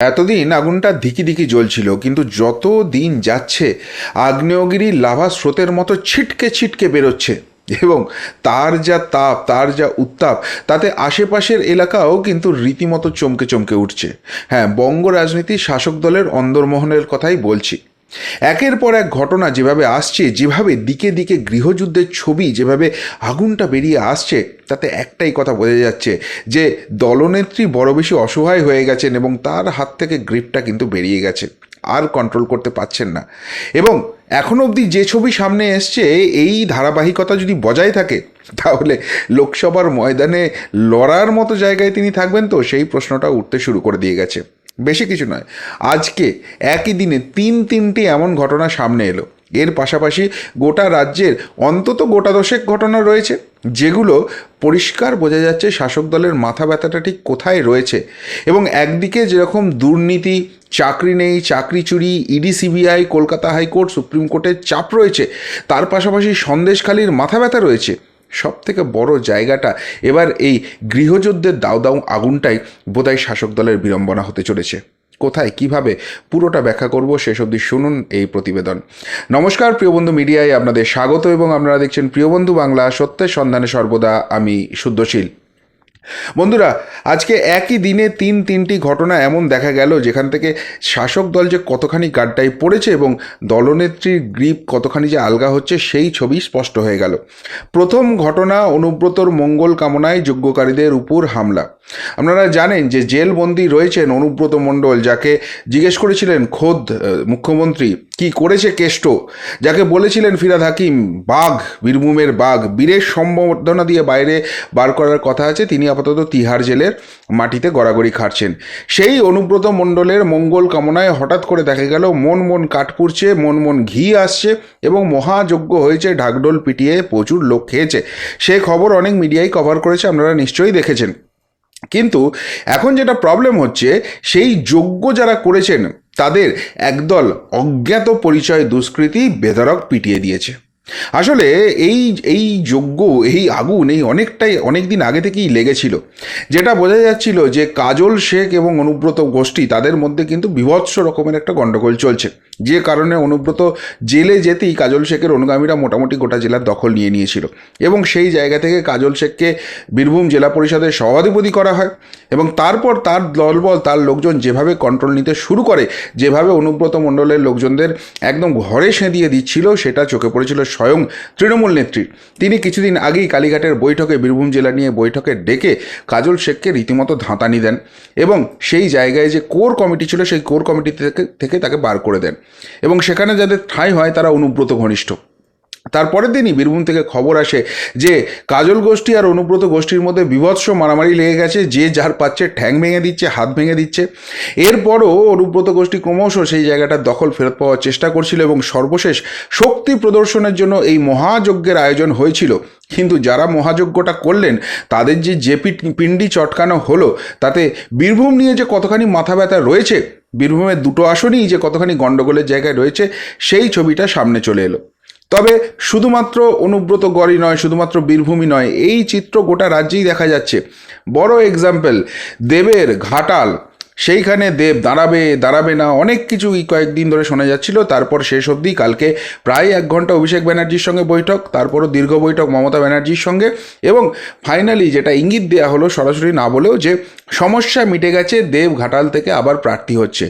এতদিন আগুনটা ধিকি ধিকি জ্বলছিল, কিন্তু যত দিন যাচ্ছে, আগ্নেয়গিরি লাভা স্রোতের মতো ছিটকে ছিটকে বেরোচ্ছে। এবং তার যা তাপ, তার যা উত্তাপ, তাতে আশেপাশের এলাকাও কিন্তু রীতিমতো চমকে চমকে উঠছে। হ্যাঁ বঙ্গ রাজনীতি শাসক দলের অন্দরমোহনের কথাই বলছি। একের পর এক ঘটনা যেভাবে আসছে, যেভাবে দিকে দিকে গৃহযুদ্ধের ছবি, যেভাবে আগুনটা বেরিয়ে আসছে, তাতে একটাই কথা বোঝা যাচ্ছে যে দলনেত্রী বড় বেশি অসহায় হয়ে গেছেন এবং তার হাত থেকে গ্রিপটা কিন্তু বেরিয়ে গেছে। আর কন্ট্রোল করতে পারছেন না। এবং এখনও অবধি যে ছবি সামনে এসছে, এই ধারাবাহিকতা যদি বজায় থাকে, তাহলে লোকসভার ময়দানে লড়ার মতো জায়গায় তিনি থাকবেন তো? সেই প্রশ্নটা উঠতে শুরু করে দিয়ে গেছে। বেশি কিছু নয়। আজকে একই দিনে তিন তিনটি এমন ঘটনা সামনে এলো। এর পাশাপাশি গোটা রাজ্যের অন্তত গোটা দশেক ঘটনা রয়েছে, যেগুলো পরিষ্কার বোঝা যাচ্ছে শাসক দলের মাথা ব্যথাটা ঠিক কোথায় রয়েছে। এবং একদিকে যেরকম দুর্নীতি, চাকরি নেই, চাকরি চুরি, E D, C B I, Kolkata high court, supreme কোর্টের চাপ রয়েছে, তার পাশাপাশি সন্দেশখালির মাথা ব্যথা রয়েছে। সব থেকে বড় জায়গাটা। এবার এই গৃহযুদ্ধের দাও দাও আগুনটাই বোধহয় শাসক দলের বিড়ম্বনা হতে চলেছে। কোথায়, কীভাবে, পুরোটা ব্যাখ্যা করব, শেষ অবধি শুনুন এই প্রতিবেদন। নমস্কার, প্রিয় বন্ধু মিডিয়ায় আপনাদের স্বাগত এবং আপনারা দেখছেন প্রিয় বন্ধু বাংলা সত্যের সন্ধানে সর্বদা, আমি শুদ্ধশীল। বন্ধুরা, আজকে একই দিনে তিন তিনটি ঘটনা এমন দেখা গেল যেখান থেকে শাসক দল যে কতখানি গাড্ডায় পড়েছে এবং দলনেত্রীর গ্রিপ কতখানি যে আলগা হচ্ছে সেই ছবি স্পষ্ট হয়ে গেল। প্রথম ঘটনা, অনুব্রতর মঙ্গল কামনায় যোগ্যকারীদের উপর হামলা। আপনারা জানেন যে জেলবন্দি রয়েছেন অনুব্রত মণ্ডল, যাকে জিজ্ঞেস করেছিলেন খোদ মুখ্যমন্ত্রী। কি করেছে কেষ্ট? যাকে বলেছিলেন ফিরাদ হাকিম, বাঘ, বীরভূমের বাঘ, বীরের সম্বর্ধনা দিয়ে বাইরে বার করার কথা আছে, তিনি আপাতত তিহার জেলের মাটিতে গড়াগড়ি খাটছেন। সেই অনুব্রত মণ্ডলের মঙ্গল কামনায় হঠাৎ করে দেখা গেল, মন মন কাঠ পুড়ছে, মন মন ঘি আসছে এবং মহাযজ্ঞ হয়েছে, ঢাকডোল পিটিয়ে প্রচুর লোক খেয়েছে। সে খবর অনেক মিডিয়ায় কভার করেছে, আপনারা নিশ্চয়ই দেখেছেন। কিন্তু এখন যেটা প্রবলেম হচ্ছে, সেই যোগ্য যারা করেছেন তাদের একদল অজ্ঞাত পরিচয় দুষ্কৃতী বেধরক পিটিয়ে দিয়েছে। আসলে এই এই যজ্ঞ, এই আগুন এই অনেকটাই অনেক দিন আগে থেকেই লেগেছিল। যেটা বোঝা যাচ্ছিল যে কাজল শেখ এবং অনুব্রত গোষ্ঠী তাদের মধ্যে কিন্তু বিভৎস রকমের একটা গণ্ডগোল চলছে। যে কারণে অনুব্রত জেলে যেতেই কাজল শেখের অনুগামীরা মোটামুটি গোটা জেলার দখল নিয়ে নিয়েছিল এবং সেই জায়গা থেকে কাজল শেখকে বীরভূম জেলা পরিষদের সভাধিপতি করা হয় এবং তারপর তার দলবল, তার লোকজন যেভাবে কন্ট্রোল নিতে শুরু করে, যেভাবে অনুব্রত মণ্ডলের লোকজনদের একদম ঘরে সেঁধিয়ে দিচ্ছিল, সেটা চোখে পড়েছিল স্বয়ং তৃণমূল নেত্রী। তিনি কিছুদিন আগেই কালীঘাটের বৈঠকে বীরভূম জেলা নিয়ে বৈঠকে ডেকে কাজল শেখকে রীতিমতো ধাঁতানি দেন এবং সেই জায়গায় যে কোর কমিটি ছিল, সেই কোর কমিটি থেকে থেকে তাকে বার করে দেন। এবং সেখানে যাদের ঠাঁই হয়, তারা অনুব্রত ঘনিষ্ঠ। তারপরের দিনই বীরভূম থেকে খবর আসে যে কাজল গোষ্ঠী আর অনুব্রত গোষ্ঠীর মধ্যে বিভৎস মারামারি লেগে গেছে, যে যার পাচ্ছে ঠ্যাং ভেঙে দিচ্ছে, হাত ভেঙে দিচ্ছে। এরপরও অনুব্রত গোষ্ঠী ক্রমশ সেই জায়গাটার দখল ফেরত পাওয়ার চেষ্টা করছিল এবং সর্বশেষ শক্তি প্রদর্শনের জন্য এই মহাযজ্ঞের আয়োজন হয়েছিল। কিন্তু যারা মহাযজ্ঞটা করলেন, তাদের যে পিট- পিণ্ডি চটকানো হলো, তাতে বীরভূম নিয়ে যে কতখানি মাথা ব্যথা রয়েছে, বীরভূমের দুটো আসনই যে কতখানি গণ্ডগোলের জায়গায় রয়েছে, সেই ছবিটা সামনে চলে এলো। তবে শুধুমাত্র অনুব্রত গড়ই নয়, শুধুমাত্র বীরভূমি নয়, এই চিত্র গোটা রাজ্যেই দেখা যাচ্ছে। বড় এক্সাম্পল দেবের ঘাটাল সেইখানে দেব দাঁড়াবে দাঁড়াবে না, অনেক কিছু কয়েকদিন ধরে শোনা যাচ্ছিল। তারপর শেষ অবধি কালকে প্রায় এক ঘণ্টা অভিষেক ব্যানার্জির সঙ্গে বৈঠক, তারপরও দীর্ঘ বৈঠক মমতা ব্যানার্জির সঙ্গে এবং ফাইনালি যেটা ইঙ্গিত দেওয়া হলো সরাসরি না বলেও যে সমস্যা মিটে গেছে, দেব ঘাটাল থেকে আবার প্রার্থী হচ্ছে।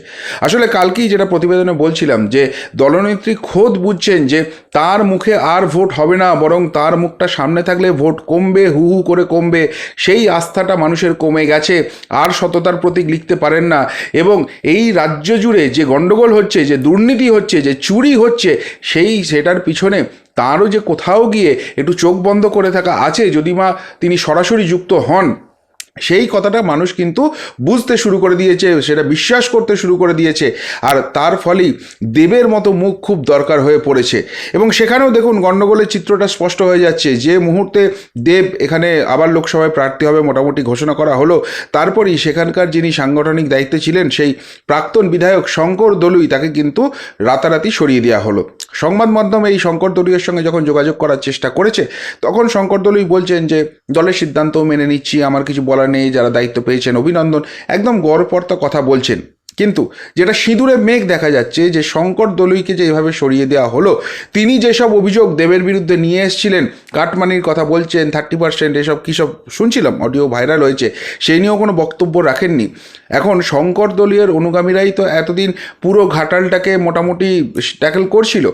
আসলে কালকেই যেটা প্রতিবেদনে বলছিলাম যে দলনেত্রী খোদ বুঝছেন যে তার মুখে আর ভোট হবে না, বরং তার মুখটা সামনে থাকলে ভোট কমবে, হু হু করে কমবে। সেই আস্থাটা মানুষের কমে গেছে, আর সততার প্রতীক লিখতে পারেন না। এবং এই রাজ্য জুড়ে যে গণ্ডগোল হচ্ছে, যে দুর্নীতি হচ্ছে, যে চুরি হচ্ছে, সেই সেটার পিছনে তারও যে কোথাও গিয়ে একটু চোখ বন্ধ করে থাকা আছে, যদি মা তিনি সরাসরি যুক্ত হন। সেই কথাটা মানুষ কিন্তু বুঝতে শুরু করে দিয়েছে, সেটা বিশ্বাস করতে শুরু করে দিয়েছে। আর তার ফলেই দেবের মতো মুখ খুব দরকার হয়ে পড়েছে। এবং সেখানেও দেখুন, গণ্ডগোলের চিত্রটা স্পষ্ট হয়ে যাচ্ছে। যে মুহূর্তে দেব এখানে আবার লোকসভায় প্রার্থী হবে মোটামুটি ঘোষণা করা হলো, তারপরই সেখানকার যিনি সাংগঠনিক দায়িত্বে ছিলেন সেই প্রাক্তন বিধায়ক শঙ্কর দলুই তাকে কিন্তু রাতারাতি সরিয়ে দেওয়া হলো। সংবাদ মাধ্যম এই শঙ্কর দলীয়ের সঙ্গে যখন যোগাযোগ করার চেষ্টা করেছে, তখন শঙ্কর দলুই বলছেন যে, দলের সিদ্ধান্ত মেনে নিচ্ছি, আমার কিছু বলার নেই, যারা দায়িত্ব পেয়েছেন, অভিনন্দন। একদম গড়পর্তা কথা বলছেন। কিন্তু যেটা সিঁদুরে মেঘ দেখা যাচ্ছে, যে শঙ্কর দলুইকে যে এভাবে সরিয়ে দেওয়া হলো, তিনি যেসব অভিযোগ দেবের বিরুদ্ধে নিয়ে এসেছিলেন, কাটমানির কথা বলছেন থার্টি পার্সেন্ট এসব কী সব শুনছিলাম অডিও ভাইরাল হয়েছে সেই নিয়েও কোনো বক্তব্য রাখেননি। এখন শঙ্কর দলীয়ের অনুগামীরাই তো এতদিন পুরো ঘাটালটাকে মোটামুটি ট্যাকেল করছিল।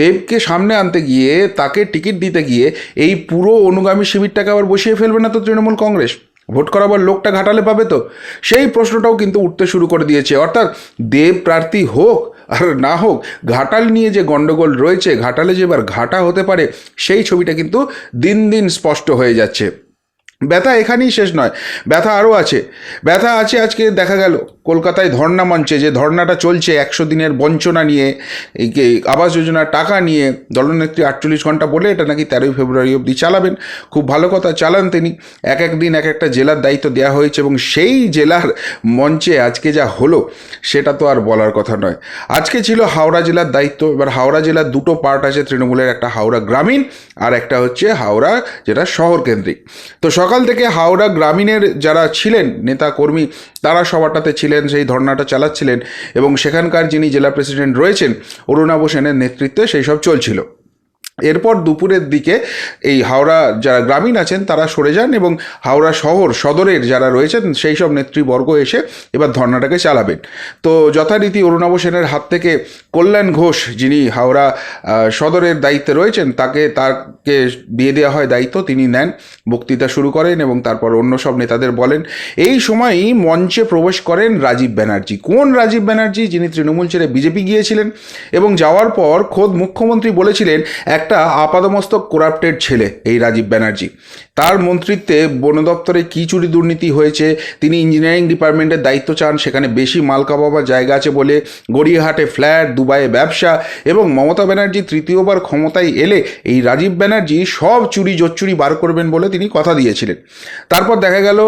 দেবকে সামনে আনতে গিয়ে, তাকে টিকিট দিতে গিয়ে, এই পুরো অনুগামী শিবিরটাকে আবার বসিয়ে ফেলবে না তো তৃণমূল কংগ্রেস? ভোট করাবার লোকটা ঘাটালে পাবে তো? সেই প্রশ্নটাও কিন্তু উঠতে শুরু করে দিয়েছে। অর্থাৎ দেব, প্রার্থী হোক আর না হোক, ঘাটাল নিয়ে যে গণ্ডগোল রয়েছে, ঘাটালে যে এবার ঘাটা হতে পারে, সেই ছবিটা কিন্তু দিন দিন স্পষ্ট হয়ে যাচ্ছে। ব্যথা এখানেই শেষ নয়। ব্যথা আরও আছে। ব্যথা আছে আজকে দেখা গেল কলকাতায় ধর্না মঞ্চে যে ধর্নাটা চলছে একশো দিনের বঞ্চনা নিয়ে আবাস যোজনার টাকা নিয়ে দলনেত্রী আটচল্লিশ ঘণ্টা বলে এটা নাকি তেরোই ফেব্রুয়ারি অবধি চালাবেন। খুব ভালো কথা চালান তিনি। এক এক দিন এক একটা জেলার দায়িত্ব দেওয়া হয়েছে এবং সেই জেলার মঞ্চে আজকে যা হলো সেটা তো আর বলার কথা নয়। আজকে ছিল হাওড়া জেলার দায়িত্ব, এবার হাওড়া জেলার দুটো পার্ট আছে, তৃণমূলের একটা হাওড়া গ্রামীণ আর একটা হচ্ছে হাওড়া যেটা শহর কেন্দ্রিক। তো সকাল থেকে হাওড়া গ্রামীণের যারা ছিলেন, নেতা কর্মী, তারা সবারটাতে ছিলেন, সেই ধর্নাটা চালাচ্ছিলেন এবং সেখানকার যিনি জেলা প্রেসিডেন্ট রয়েছেন অরুণাভ সেনের নেতৃত্বে সেই সব চলছিল। এরপর দুপুরের দিকে এই হাওড়া যারা গ্রামীণ আছেন, তারা সরে যান এবং হাওড়া শহর সদরের যারা রয়েছেন, সেই সব নেতৃবর্গ এসে এবার ধর্নাটাকে চালাবেন। তো যথারীতি অরুণাভ সেনের হাত থেকে কল্যাণ ঘোষ যিনি হাওড়া সদরের দায়িত্বে রয়েছেন, তাকে তাকে দিয়ে দেওয়া হয় দায়িত্ব তিনি নেন, বক্তৃতা শুরু করেন এবং তারপর অন্য সব নেতাদের বলেন। এই সময়ই মঞ্চে প্রবেশ করেন রাজীব ব্যানার্জি। কোন রাজীব ব্যানার্জি? যিনি তৃণমূল ছেড়ে বিজেপি গিয়েছিলেন এবং যাওয়ার পর খোদ মুখ্যমন্ত্রী বলেছিলেন, একটা আপাদমস্তক করাপ্টেড ছেলে এই রাজীব ব্যানার্জি। তার মন্ত্রিত্বে বন দপ্তরে কী চুরি দুর্নীতি হয়েছে, তিনি ইঞ্জিনিয়ারিং ডিপার্টমেন্টের দায়িত্ব চান, সেখানে বেশি মাল কামাবার জায়গা আছে বলে গড়িয়াহাটে ফ্ল্যাট দুবাইয়ে ব্যবসা এবং মমতা ব্যানার্জি তৃতীয়বার ক্ষমতায় এলে এই রাজীব ব্যানার্জি সব চুরি জোচ্চুরি বার করবেন বলে তিনি কথা দিয়েছিলেন। তারপর দেখা গেল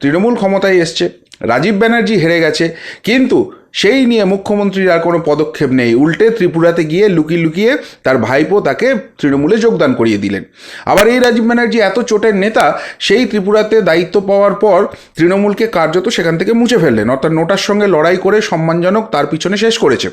তৃণমূল ক্ষমতায় এসছে, রাজীব ব্যানার্জি হেরে গেছে, কিন্তু সেই নিয়ে মুখ্যমন্ত্রীর আর কোনো পদক্ষেপ নেই। উল্টে ত্রিপুরাতে গিয়ে লুকিয়ে লুকিয়ে তার ভাইপো তাকে তৃণমূলে যোগদান করিয়ে দিলেন। আবার এই রাজীব ব্যানার্জি এত চোটের নেতা, সেই ত্রিপুরাতে দায়িত্ব পাওয়ার পর তৃণমূলকে কার্যত সেখান থেকে মুছে ফেললেন। অর্থাৎ নোটার সঙ্গে লড়াই করে সম্মানজনক তার পিছনে শেষ করেছে।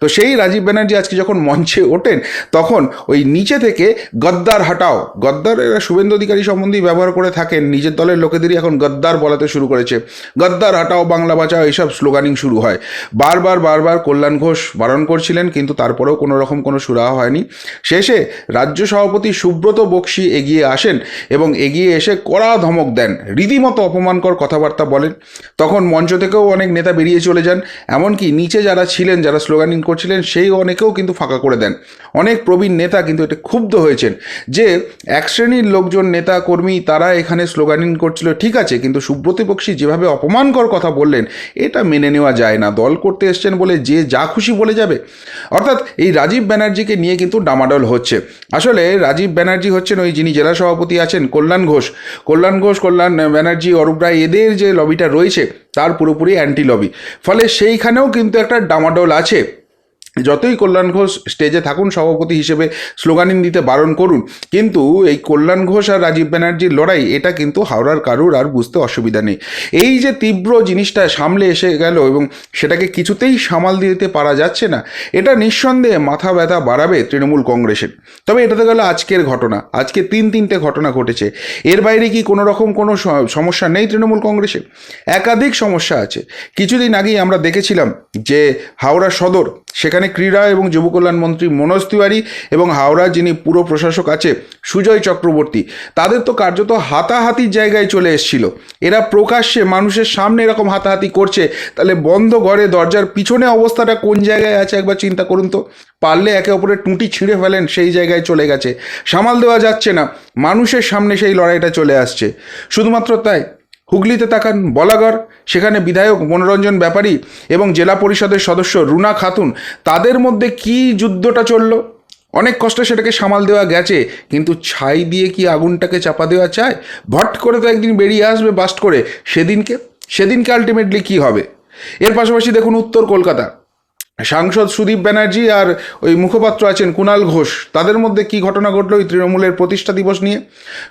তো সেই রাজীব ব্যানার্জি আজকে যখন মঞ্চে ওঠেন, তখন ওই নিচে থেকে গদ্দার হাটাও, গদ্দার এরা শুভেন্দু অধিকারী সম্বন্ধেই ব্যবহার করে থাকেন, নিজের দলের লোকেদেরই এখন গদ্দার বলাতে শুরু করেছে। গদ্দার, হাটাও, বাংলা বাঁচাও, এইসব স্লোগানিং শুরু হয়। বারবার বারবার কল্যাণ ঘোষ বারণ করছিলেন, কিন্তু তারপরেও কোনো রকম কোনো সুরাহা হয়নি। শেষে রাজ্য সভাপতি সুব্রত বক্সি এগিয়ে আসেন এবং এগিয়ে এসে কড়া ধমক দেন। রীতিমতো অপমানকর কথাবার্তা বলেন। তখন মঞ্চ থেকেও অনেক নেতা বেরিয়ে চলে যান। এমনকি নিচে যারা ছিলেন, যারা স্লোগানিং করছিলেন, সেই অনেকেও কিন্তু ফাঁকা করে দেন। অনেক প্রবীণ নেতা কিন্তু এটা ক্ষুব্ধ হয়েছেন যে এক শ্রেণির লোকজন, নেতা, কর্মী, তারা এখানে স্লোগানিং করছিল, ঠিক আছে, কিন্তু সুব্রত বক্সি যেভাবে অপমানকর কথা বললেন, এটা মেনে নেওয়া যায় না। দল করতে এসছেন বলে যে যা খুশি বলে যাবে। অর্থাৎ এই রাজীব ব্যানার্জিকে নিয়ে কিন্তু ডামাডল হচ্ছে। আসলে রাজীব ব্যানার্জি হচ্ছেন ওই যিনি জেলা সভাপতি আছেন, কল্যাণ ঘোষ। কল্যাণ ঘোষ, কল্যাণ ব্যানার্জি, অরূপ রায়, এদের যে লবিটা রয়েছে তার পুরোপুরি অ্যান্টি লবি ফলে সেইখানেও কিন্তু একটা ডামাডোল আছে। যতই কল্যাণ ঘোষ স্টেজে থাকুন, সভাপতি হিসেবে স্লোগানিং দিতে বারণ করুন। কিন্তু এই কল্যাণ ঘোষ আর রাজীব ব্যানার্জির লড়াই, এটা কিন্তু হাওড়ার কারুর আর বুঝতে অসুবিধা নেই। এই যে তীব্র জিনিসটা সামলে এসে গেল এবং সেটাকে কিছুতেই সামাল দিতে পারা যাচ্ছে না, এটা নিঃসন্দেহে মাথা ব্যথা বাড়াবে তৃণমূল কংগ্রেসের। তবে এটা তো গেল আজকের ঘটনা, আজকে তিন তিনটে ঘটনা ঘটেছে। এর বাইরে কি কোনো রকম কোনো সমস্যা নেই তৃণমূল কংগ্রেসের? একাধিক সমস্যা আছে। কিছুদিন আগেই আমরা দেখেছিলাম যে হাওড়া সদর সেখানে ক্রীড়া এবং যুব কল্যাণ মন্ত্রী মনোজ তিওয়ারি এবং হাওড়া যিনি পুরো প্রশাসক আছে সুজয় চক্রবর্তী, তাদের তো কার্যত হাতাহাতির জায়গায় চলে এসেছিল। এরা প্রকাশ্যে মানুষের সামনে এরকম হাতাহাতি করছে, তাহলে বন্ধ ঘরে দরজার পিছনে অবস্থাটা কোন জায়গায় আছে একবার চিন্তা করুন তো। পারলে একে অপরের টুঁটি ছিঁড়ে ফেলেন, সেই জায়গায় চলে গেছে। সামাল দেওয়া যাচ্ছে না, মানুষের সামনে সেই লড়াইটা চলে আসছে। শুধুমাত্র তাই হুগলিতে তাকান বলাগড়। সেখানে বিধায়ক, মনোরঞ্জন ব্যাপারী এবং জেলা পরিষদের সদস্য রুনা খাতুন। তাদের মধ্যে কি যুদ্ধটা চলল? অনেক কষ্টে সেটাকে সামাল দেওয়া গেছে, কিন্তু ছাই দিয়ে কি আগুনটাকে চাপা দেওয়া চায় ভট করে তো একদিন বেরিয়ে আসবে বাস্ট করে। সেদিনকে? সেদিনকে আলটিমেটলি কি হবে? এর পাশাপাশি দেখুন উত্তর কলকাতা। সাংসদ সুদীপ ব্যানার্জি আর ওই মুখপাত্র আছেন কুণাল ঘোষ। তাদের মধ্যে কি ঘটনা ঘটলো ওই তৃণমূলের প্রতিষ্ঠা দিবস নিয়ে?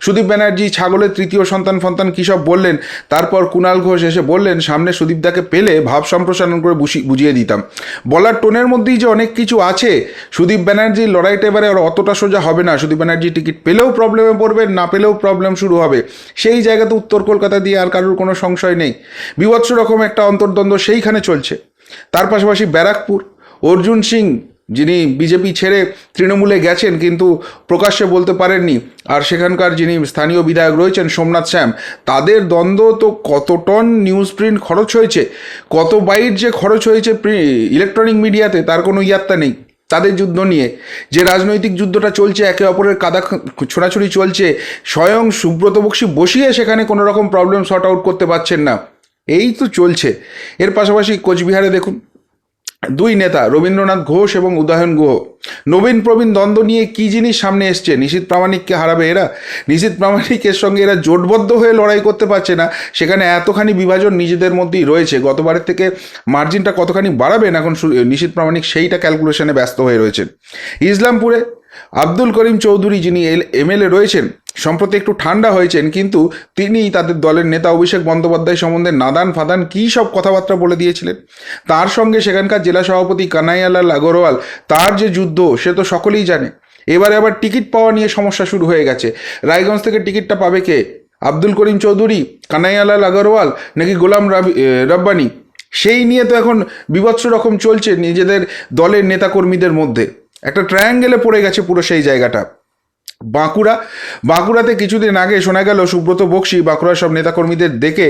সুদীপ ব্যানার্জি, ছাগলের তৃতীয় সন্তান ফন্তান কী সব বললেন? তারপর কুণাল ঘোষ এসে বললেন, সামনে সুদীপদাকে পেলে ভাব সম্প্রসারণ করে বুঝি- বুঝিয়ে দিতাম। বলার টোনের মধ্যেই যে অনেক কিছু আছে, সুদীপ ব্যানার্জির লড়াইটা এবারে আর অতটা সোজা হবে না। সুদীপ ব্যানার্জি টিকিট পেলেও প্রবলেমে পড়বে, না পেলেও প্রবলেম শুরু হবে। সেই জায়গাতে উত্তর কলকাতা দিয়ে আর কারোর কোনো সংশয় নেই। বিভৎস রকম একটা অন্তর্দ্বন্দ্ব সেইখানে চলছে। তার পাশাপাশি ব্যারাকপুর, অর্জুন সিং, যিনি বিজেপি ছেড়ে তৃণমূলে গেছেন কিন্তু প্রকাশ্যে বলতে পারেননি। আর সেখানকার যিনি স্থানীয় বিধায়ক রয়েছেন সোমনাথ শ্যাম, তাদের দ্বন্দ্ব তো কত টন নিউজ প্রিন্ট খরচ হয়েছে, কত বাইট যে খরচ হয়েছে ইলেকট্রনিক মিডিয়াতে তার কোনো ইয়াত্তা নেই। তাদের যুদ্ধ নিয়ে যে রাজনৈতিক যুদ্ধটা চলছে, একে অপরের কাদা ছোড়াছুড়ি চলছে, স্বয়ং সুব্রত বক্সি বসিয়ে সেখানে কোনো রকম প্রবলেম সর্ট আউট করতে পারছেন না। এই তো চলছে। এর পাশাপাশি কোচবিহারে দেখুন, দুই নেতা, রবীন্দ্রনাথ ঘোষ এবং উদয়ন গুহ। নবীন প্রবীণ দ্বন্দ্ব নিয়ে কি জিনিস সামনে এসছে? নিশীত প্রামাণিককে হারাবে এরা? নিশীত প্রামাণিকের সঙ্গে এরা জোটবদ্ধ হয়ে লড়াই করতে পারছে না। সেখানে এতখানি বিভাজন নিজেদের মধ্যেই রয়েছে। গতবারের থেকে মার্জিনটা কতখানি বাড়াবেন এখন নিশীত প্রামাণিক সেইটা ক্যালকুলেশনে ব্যস্ত হয়ে রয়েছেন ইসলামপুরে আব্দুল করিম চৌধুরী যিনি এমএলএ রয়েছেন, সম্প্রতি একটু ঠান্ডা হয়েছেন, কিন্তু তিনি তাদের দলের নেতা অভিষেক বন্দ্যোপাধ্যায় সম্বন্ধে নাদান ফাদান কী সব কথাবার্তা বলে দিয়েছিলেন। তার সঙ্গে সেখানকার জেলা সভাপতি কানাইয়ালাল আগরওয়াল, তার যে যুদ্ধ, সে তো সকলেই জানে। এবারে আবার টিকিট পাওয়া নিয়ে সমস্যা শুরু হয়ে গেছে। রায়গঞ্জ থেকে টিকিটটা পাবে কে? আব্দুল করিম চৌধুরী, কানাইয়ালাল আগরওয়াল, নাকি গোলাম রব্বানি? সেই নিয়ে তো এখন বিভৎস রকম চলছে নিজেদের দলের নেতাকর্মীদের মধ্যে। একটা ট্রায়াঙ্গেলে পড়ে গেছে পুরো সেই জায়গাটা। বাঁকুড়া। বাঁকুড়াতে কিছুদিন আগে শোনা গেল সুব্রত বক্সি বাঁকুড়ার সব নেতাকর্মীদের দেখে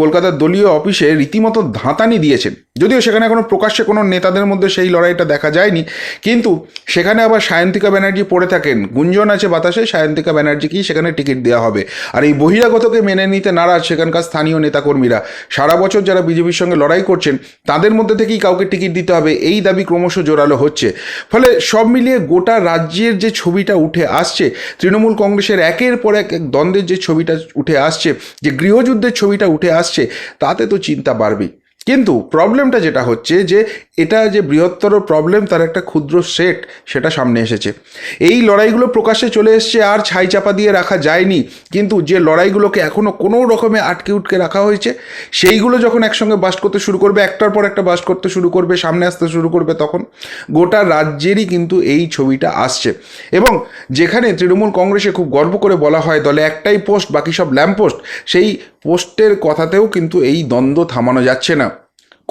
কলকাতার দলীয় অফিসে রীতিমতো ধাঁতানি দিয়েছেন। যদিও সেখানে এখনও প্রকাশ্যে কোনো নেতাদের মধ্যে সেই লড়াইটা দেখা যায়নি, কিন্তু সেখানে আবার সায়ন্তিকা ব্যানার্জি পড়ে থাকেন। গুঞ্জন আছে বাতাসে, সায়ন্তিকা ব্যানার্জিকেই সেখানে টিকিট দেওয়া হবে। আর এই বহিরাগতকে মেনে নিতে নারাজ সেখানকার স্থানীয় নেতাকর্মীরা। সারা বছর যারা বিজেপির সঙ্গে লড়াই করছেন, তাদের মধ্যে থেকেই কাউকে টিকিট দিতে হবে। এই দাবি ক্রমশ জোরালো হচ্ছে। ফলে সব মিলিয়ে গোটা রাজ্যের যে ছবিটা উঠে আসছে। তৃণমূল কংগ্রেসের একের পর এক দ্বন্দ্বের যে ছবিটা উঠে আসছে, যে গৃহযুদ্ধের ছবিটা উঠে আসছে, তাতে তো চিন্তা বাড়বেই। কিন্তু প্রবলেমটা যেটা হচ্ছে যে এটা যে বৃহত্তর প্রবলেম, তার একটা ক্ষুদ্র সেট সেটা সামনে এসেছে। এই লড়াইগুলো প্রকাশ্যে চলে এসছে, আর ছাই চাপা দিয়ে রাখা যায়নি। কিন্তু যে লড়াইগুলোকে এখনও কোনো রকমে আটকে উটকে রাখা হয়েছে, সেইগুলো যখন একসঙ্গে বাস্ট করতে শুরু করবে, একটার পর একটা বাস্ট করতে শুরু করবে, সামনে আসতে শুরু করবে, তখন গোটা রাজ্যেরই কিন্তু এই ছবিটা আসছে। এবং যেখানে তৃণমূল কংগ্রেসে খুব গর্ব করে বলা হয়, দলে একটাই পোস্ট বাকি সব ল্যাম্প পোস্ট সেই পোস্টের কথাতেও কিন্তু এই দ্বন্দ্ব থামানো যাচ্ছে না।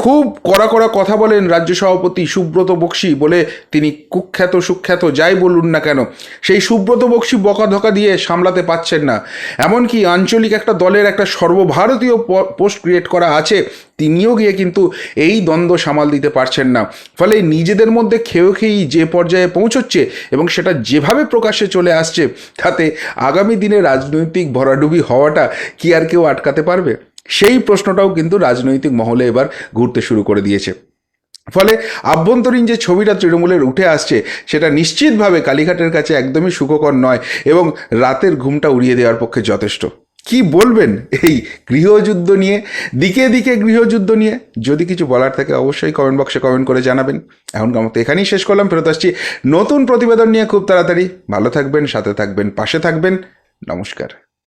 খুব কড়া কড়া কথা বলেন রাজ্য সভাপতি সুব্রত বক্সি বলে তিনি কুখ্যাত সুখ্যাত, যাই বলুন না কেন, সেই সুব্রত বক্সি বকাধকা দিয়ে সামলাতে পাচ্ছেন না। এমনকি আঞ্চলিক একটা দলের একটা সর্বভারতীয় পোস্ট ক্রিয়েট করা আছে, তিনিও গিয়ে কিন্তু এই দ্বন্দ্ব সামাল দিতে পারছেন না। ফলে নিজেদের মধ্যে খেয়েও খেয়েই যে পর্যায়ে পৌঁছচ্ছে এবং সেটা যেভাবে প্রকাশ্যে চলে আসছে, তাতে আগামী দিনে রাজনৈতিক ভরাডুবি হওয়াটা কি আর কেউ আটকাতে পারবে? সেই প্রশ্নটাও কিন্তু রাজনৈতিক মহলে এবার ঘুরতে শুরু করে দিয়েছে। ফলে আভ্যন্তরীণ যে ছবিটা তৃণমূলের উঠে আসছে, সেটা নিশ্চিতভাবে কালীঘাটের কাছে একদমই সুখকর নয় এবং রাতের ঘুমটা উড়িয়ে দেওয়ার পক্ষে যথেষ্ট। কি বলবেন এই গৃহযুদ্ধ নিয়ে? দিকে দিকে গৃহযুদ্ধ নিয়ে? যদি কিছু বলার থাকে অবশ্যই কমেন্ট বক্সে কমেন্ট করে জানাবেন। এখন মতো এখানেই শেষ করলাম, ফেরত আসছি নতুন প্রতিবেদন নিয়ে খুব তাড়াতাড়ি। ভালো থাকবেন, সাথে থাকবেন, পাশে থাকবেন। নমস্কার।